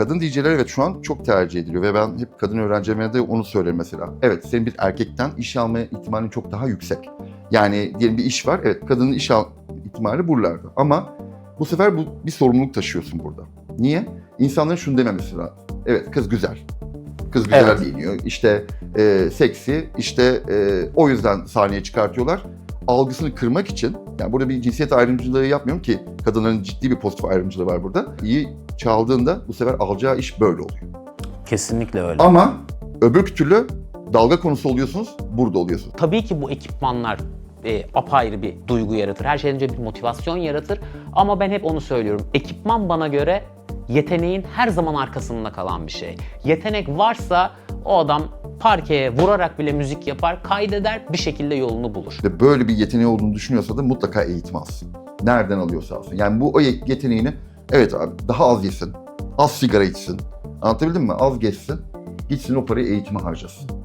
kadın DJ'ler evet şu an çok tercih ediliyor ve ben hep kadın öğrencilerime de onu söylerim mesela. Evet senin bir erkekten iş alma ihtimalin çok daha yüksek. Yani diyelim bir iş var, evet kadının iş al ihtimali buralarda. Ama bu sefer bu bir sorumluluk taşıyorsun burada. Niye? İnsanların şunu dememesi lazım. Evet kız güzel. Kız güzel Evet. giyiniyor. İşte e, seksi, işte e, o yüzden sahneye çıkartıyorlar. Algısını kırmak için, yani burada bir cinsiyet ayrımcılığı yapmıyorum ki kadınların ciddi bir pozitif ayrımcılığı var burada. İyi çaldığında bu sefer alacağı iş böyle oluyor. Kesinlikle öyle. Ama öbür türlü dalga konusu oluyorsunuz, burada oluyorsunuz. Tabii ki bu ekipmanlar e, apayrı bir duygu yaratır. Her şeyden önce bir motivasyon yaratır. Ama ben hep onu söylüyorum. Ekipman bana göre yeteneğin her zaman arkasında kalan bir şey. Yetenek varsa o adam parkeye vurarak bile müzik yapar, kaydeder, bir şekilde yolunu bulur. ve böyle bir yeteneği olduğunu düşünüyorsa da mutlaka eğitim alsın. Nereden alıyorsa alsın. Yani bu o ye- yeteneğini evet abi daha az yesin, az sigara içsin. Anlatabildim mi? Az geçsin, gitsin o parayı eğitime harcasın.